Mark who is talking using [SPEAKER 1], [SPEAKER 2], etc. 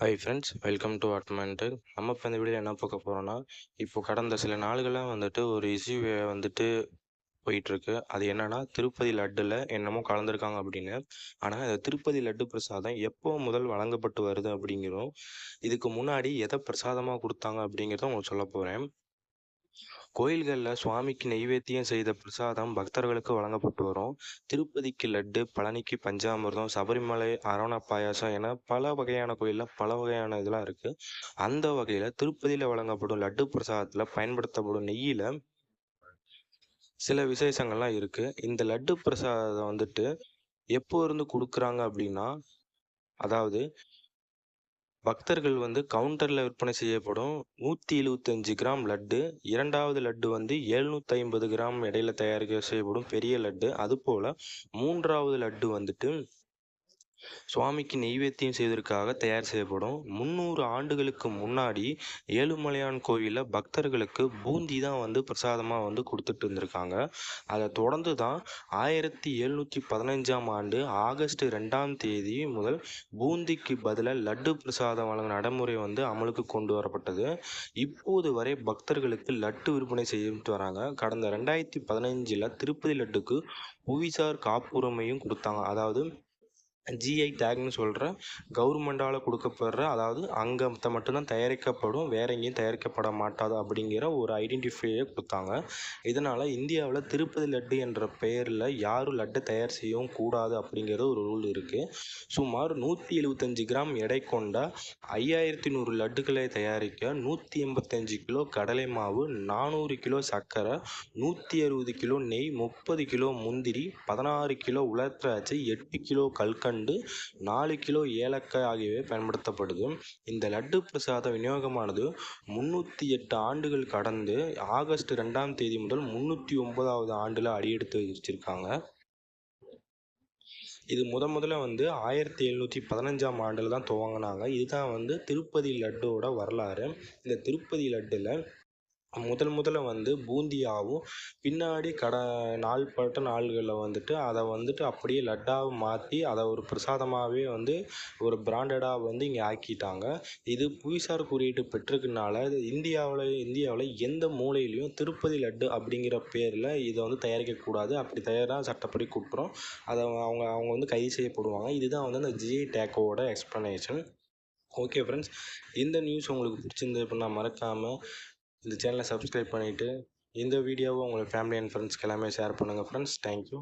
[SPEAKER 1] Hi friends welcome to அட்மெண்ட்டு நம்ம இப்போ இந்த வீடியோ என்ன பார்க்க போகிறோன்னா இப்போ கடந்த சில நாள்களாக வந்துட்டு ஒரு இஷ்யூ வந்துட்டு போயிட்டுருக்கு. அது என்னன்னா திருப்பதி லட்டில் என்னமோ கலந்துருக்காங்க அப்படின்னு. ஆனால் இந்த திருப்பதி லட்டு பிரசாதம் எப்போ முதல் வழங்கப்பட்டு வருது அப்படிங்கிறோம். இதுக்கு முன்னாடி எதை பிரசாதமாக கொடுத்தாங்க அப்படிங்கிறத உங்களுக்கு சொல்ல போகிறேன் கோயில்களில் சுவாமிக்கு நெய்வேத்தியம் செய்த பிரசாதம் பக்தர்களுக்கு வழங்கப்பட்டு வரும். திருப்பதிக்கு லட்டு பழனிக்கு பஞ்சாமிர்தம் சபரிமலை அரோண பாயாசம் என பல வகையான கோயிலில் பல வகையான இதெல்லாம் இருக்குது அந்த வகையில் திருப்பதியில் வழங்கப்படும் லட்டு பிரசாதத்தில் பயன்படுத்தப்படும் நெய்யில் சில விசேஷங்கள்லாம் இருக்குது இந்த லட்டு பிரசாதம் வந்துட்டு எப்போ இருந்து கொடுக்குறாங்க அப்படின்னா அதாவது பக்தர்கள் வந்து கவுண்டரில் விற்பனை செய்யப்படும். நூற்றி எழுபத்தஞ்சு கிராம் லட்டு இரண்டாவது லட்டு வந்து எழுநூற்றி ஐம்பது கிராம் இடையில தயாரிக்க செய்யப்படும் பெரிய லட்டு. அதுபோல் மூன்றாவது லட்டு வந்துட்டு சுவாமிக்கு நெய்வேத்தியம் செய்வதற்காக தயார் செய்யப்படும் முந்நூறு ஆண்டுகளுக்கு முன்னாடி ஏழுமலையான் கோவிலில் பக்தர்களுக்கு பூந்தி தான் வந்து பிரசாதமாக வந்து கொடுத்துட்டு இருந்திருக்காங்க. அதை தொடர்ந்து தான் ஆயிரத்தி எழுநூற்றி பதினஞ்சாம் ஆண்டு ஆகஸ்ட் ரெண்டாம் தேதி முதல் பூந்திக்கு பதிலாக லட்டு பிரசாதம் வழங்கும் நடைமுறை வந்து அமலுக்கு கொண்டு வரப்பட்டது. இப்போது வரை பக்தர்களுக்கு லட்டு விற்பனை செய்துட்டு வராங்க. கடந்த ரெண்டாயிரத்தி பதினஞ்சில் திருப்பதி லட்டுக்கு புவிசார் காப்புரிமையும் கொடுத்தாங்க. அதாவது ஜிஐ டேக்னு சொல்கிற கவர்மெண்டால் கொடுக்கப்படுற அதாவது அங்கே மட்டும்தான் தயாரிக்கப்படும் வேற எங்கேயும் தயாரிக்கப்பட மாட்டாது அப்படிங்கிற ஒரு ஐடென்டிஃபையை கொடுத்தாங்க. இதனால் இந்தியாவில் திருப்பதி லட்டு என்ற பெயரில் யாரும் லட்டு தயார் செய்யவும் கூடாது அப்படிங்கிற ஒரு ரூல் இருக்குது சுமார் நூற்றி எழுபத்தஞ்சு கிராம் எடை கொண்ட ஐயாயிரத்தி நூறு லட்டுகளை தயாரிக்க நூற்றி எண்பத்தஞ்சு கிலோ கடலை மாவு நானூறு கிலோ சர்க்கரை நூற்றி அறுபது கிலோ நெய் முப்பது கிலோ முந்திரி பதினாறு கிலோ உலர் திராட்சை எட்டு கிலோ கல்கண்டு நாலு கிலோ ஏலக்காய் ஆகியவை பயன்படுத்தப்படுது. இந்த லட்டு பிரசாத விநியோகமானது முன்னூற்றி எட்டு ஆண்டுகள் கடந்து ஆகஸ்ட் ரெண்டாம் தேதி முதல் முன்னூற்றி ஒன்பதாவது ஆண்டில் அடியெடுத்து வச்சிருக்காங்க. இது முத முதல்ல வந்து ஆயிரத்தி எழுநூற்றி பதினஞ்சாம் ஆண்டில் தான் துவங்கினாங்க. இதுதான் வந்து திருப்பதி லட்டோட வரலாறு. இந்த திருப்பதி லட்டில் முதல் முதல்ல வந்து பூந்தியாகவும் பின்னாடி கட நாள்பட்ட நாள்களில் வந்துட்டு அதை வந்துட்டு அப்படியே லட்டாக மாற்றி அதை ஒரு பிரசாதமாகவே வந்து ஒரு பிராண்டடாக வந்து இங்கே ஆக்கிட்டாங்க. இது புவிசார் குறியீட்டு பெற்றிருக்கனால இந்தியாவில் இந்தியாவில் எந்த மூலையிலையும் திருப்பதி லட்டு அப்படிங்கிற பேரில் இதை வந்து தயாரிக்கக்கூடாது. அப்படி தயாராக சட்டப்படி குற்றம் அதை அவங்க அவங்க வந்து கைது செய்யப்படுவாங்க. இதுதான் வந்து அந்த ஜிஐ டேக்கோட எக்ஸ்ப்ளனேஷன் ஓகே ஃப்ரெண்ட்ஸ் இந்த நியூஸ் உங்களுக்கு பிடிச்சிருந்து அப்படின்னா மறக்காமல் இந்த சேனலை சப்ஸ்கிரைப் பண்ணிவிட்டு இந்த வீடியோவை உங்கள் ஃபேமிலி அண்ட் ஃப்ரெண்ட்ஸ்க்கு எல்லாமே ஷேர் பண்ணுங்கள் ஃப்ரெண்ட்ஸ் தேங்க்யூ